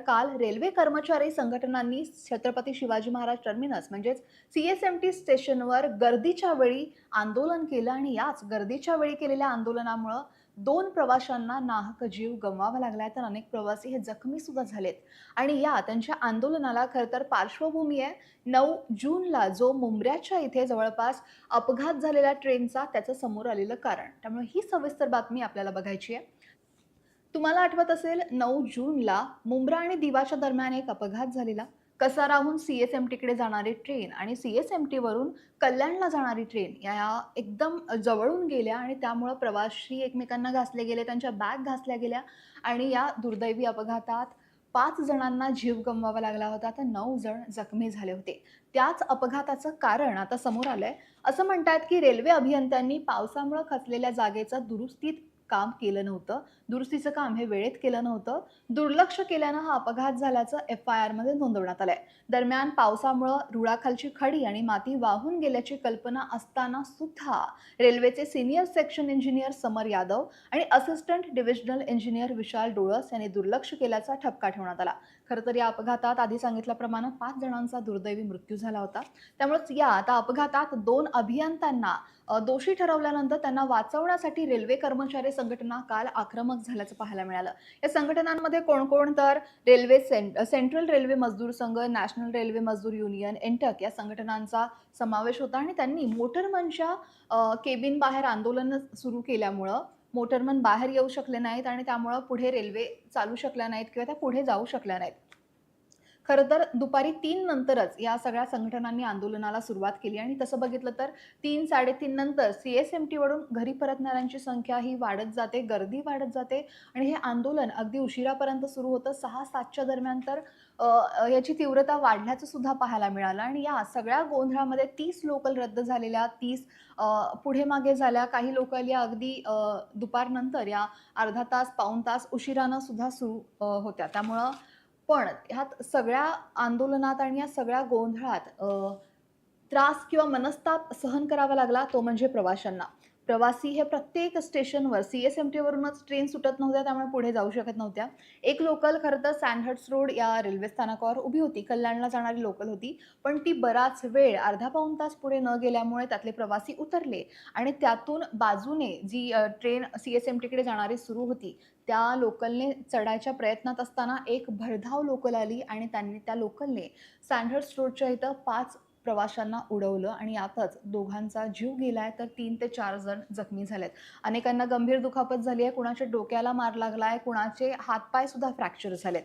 काल रेल्वे कर्मचारी संघटनांनी छत्रपती शिवाजी महाराज टर्मिनस म्हणजेच सी एस एम टी स्टेशनवर गर्दीच्या वेळी आंदोलन केलं आणि याच गर्दीच्या वेळी केलेल्या आंदोलनामुळं दोन प्रवाशांना नाहक जीव गमवावा लागलाय तर अनेक प्रवासी हे जखमी सुद्धा झालेत. आणि या त्यांच्या आंदोलनाला खरं तर पार्श्वभूमी आहे. नऊ जूनला जो मुंबऱ्याच्या इथे जवळपास अपघात झालेल्या ट्रेनचा त्याचं समोर आलेलं कारण. त्यामुळे ही सविस्तर बातमी आपल्याला बघायची आहे. तुम्हाला आठवत असेल नऊ जूनला मुंब्रा आणि दिवाच्या दरम्यान एक अपघात झालेला. कसाराहून सी एस एम टीकडे जाणारी ट्रेन आणि सी एस एम टीवरून कल्याणला जाणारी ट्रेन या एकदम जवळून गेल्या आणि त्यामुळं प्रवासी एकमेकांना घासले गेले त्यांच्या बॅग घासल्या गेल्या आणि या दुर्दैवी अपघातात पाच जणांना जीव गमवावा लागला होता. तर नऊ जण जखमी झाले होते. त्याच अपघाताचं कारण आता समोर आलंय. असं म्हणतात की रेल्वे अभियंत्यांनी पावसामुळे खचलेल्या जागेचा दुरुस्तीत काम केलं नव्हतं. दुरुस्तीचं काम हे वेळेत केलं नव्हतं. दुर्लक्ष केल्यानं हा अपघात झाल्याचं एफ आय आरमध्ये नोंदवण्यात आलंय. दरम्यान पावसामुळं रुळाखालची खडी आणि माती वाहून गेल्याची कल्पना असताना सुद्धा रेल्वेचे senior section engineer Samar Yadav आणि assistant divisional engineer Vishal Dolas यांनी दुर्लक्ष केल्याचा ठपका ठेवण्यात आला. खरं तर या अपघातात आधी सांगितल्याप्रमाणे पाच जणांचा दुर्दैवी मृत्यू झाला होता. त्यामुळेच या आता अपघातात दोन अभियंत्यांना दोषी ठरवल्यानंतर त्यांना वाचवण्यासाठी रेल्वे कर्मचारी संघटना काल आक्रमक झाल्याचं पाहायला मिळालं. या संघटनांमध्ये कोण कोण तर railway Saint central railway Mazdoor Sangh national railway Mazdoor union INTUC या संघटनांचा समावेश होता आणि त्यांनी मोटरमनच्या केबिन बाहेर आंदोलन सुरू केल्यामुळं मोटरमन बाहेर येऊ शकले नाहीत आणि त्यामुळं पुढे रेल्वे चालू शकल्या नाहीत किंवा त्या पुढे जाऊ शकल्या नाहीत. खरं तर दुपारी तीन नंतरच या सगळ्या संघटनांनी आंदोलनाला सुरुवात केली. आणि तसं बघितलं तर तीन साडेतीन नंतर सी एस एम टीवरून घरी परतणाऱ्यांची संख्या ही वाढत जाते गर्दी वाढत जाते. आणि हे आंदोलन अगदी उशिरापर्यंत सुरू होतं. सहा सातच्या दरम्यान तर याची तीव्रता वाढल्याचं सुद्धा पाहायला मिळालं. आणि या सगळ्या गोंधळामध्ये तीस लोकल रद्द झालेल्या तीस पुढे मागे झाल्या. काही लोकल या अगदी दुपारनंतर या अर्धा तास पाऊण तास उशिरानं सुद्धा सुरू होत्या. त्यामुळं पण ह्यात सगळ्या आंदोलनात आणि या सगळ्या गोंधळात त्रास किंवा मनस्ताप सहन करावा लागला तो म्हणजे प्रवाशांना. प्रवासी हे प्रत्येक स्टेशनवर सी एस एम टीवरूनच ट्रेन सुटत नव्हत्या त्यामुळे पुढे जाऊ शकत नव्हत्या. एक लोकल खरं तर सँडहट्स रोड या रेल्वे स्थानकावर उभी होती कल्याणला जाणारी लोकल होती. पण ती बराच वेळ अर्धा पाऊण तास पुढे न गेल्यामुळे त्यातले प्रवासी उतरले आणि त्यातून बाजूने जी ट्रेन सी एस एम टीकडे जाणारी सुरू होती त्या लोकलने चढायच्या प्रयत्नात असताना एक भरधाव लोकल आली आणि त्यांनी त्या लोकलने सँडहट्स रोडच्या इथं पाच प्रवाशांना उडवलं आणि यातच दोघांचा जीव गेलाय तर तीन ते चार जण जखमी झालेत. अनेकांना गंभीर दुखापत झाली आहे कुणाच्या डोक्याला मार लागला आहे कुणाचे हातपाय सुद्धा फ्रॅक्चर झालेत.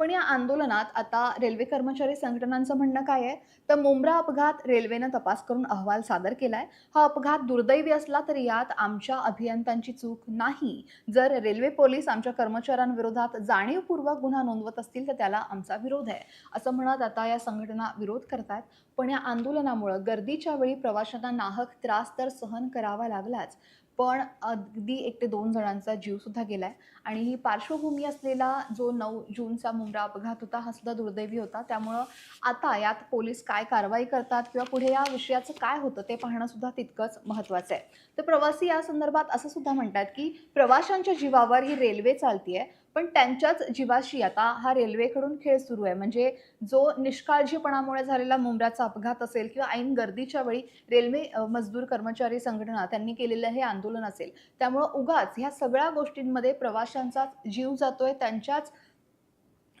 पण या आंदोलनात आता रेल्वे कर्मचारी संघटनांचं म्हणणं काय आहे? तर मुंब्रा अपघात रेल्वेनं तपास करून अहवाल सादर केलाय. हा अपघात दुर्दैवी असला तरी यात आमच्या अभियंत्यांची चूक नाही. जर रेल्वे पोलीस आमच्या कर्मचाऱ्यांविरोधात जाणीवपूर्वक गुन्हा नोंदवत असतील तर त्याला आमचा विरोध आहे असं म्हणत आता या संघटना विरोध करतात. पण या आंदोलनामुळं गर्दीच्या वेळी प्रवाशांना नाहक त्रास तर सहन करावा लागलाच. पण अगदी एक ते दोन जणांचा जीवसुद्धा गेला आहे आणि ही पार्श्वभूमी असलेला जो नऊ जूनचा मुंब्रा अपघात होता हा सुद्धा दुर्दैवी होता. त्यामुळं आता यात पोलीस काय कारवाई करतात किंवा पुढे या विषयाचं काय होतं ते पाहणंसुद्धा तितकंच महत्त्वाचं आहे. तर प्रवासी या संदर्भात असं सुद्धा म्हणतात की प्रवाशांच्या जीवावर ही रेल्वे चालतीये. पण त्यांच्याच जीवाशी आता हा रेल्वेकडून खेळ सुरू आहे. म्हणजे जो निष्काळजीपणामुळे झालेला मुंब्राचा अपघात असेल किंवा ऐन गर्दीच्या वेळी रेल्वे मजदूर कर्मचारी संघटना त्यांनी केलेलं हे आंदोलन असेल. त्यामुळं उगाच ह्या सगळ्या गोष्टींमध्ये प्रवाशांचाच जीव जातोय त्यांच्याच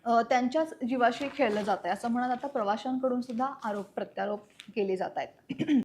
त्यांच्याच जीवाशी खेळलं जात आहे असं म्हणत आता प्रवाशांकडून सुद्धा आरोप प्रत्यारोप केले जात आहेत.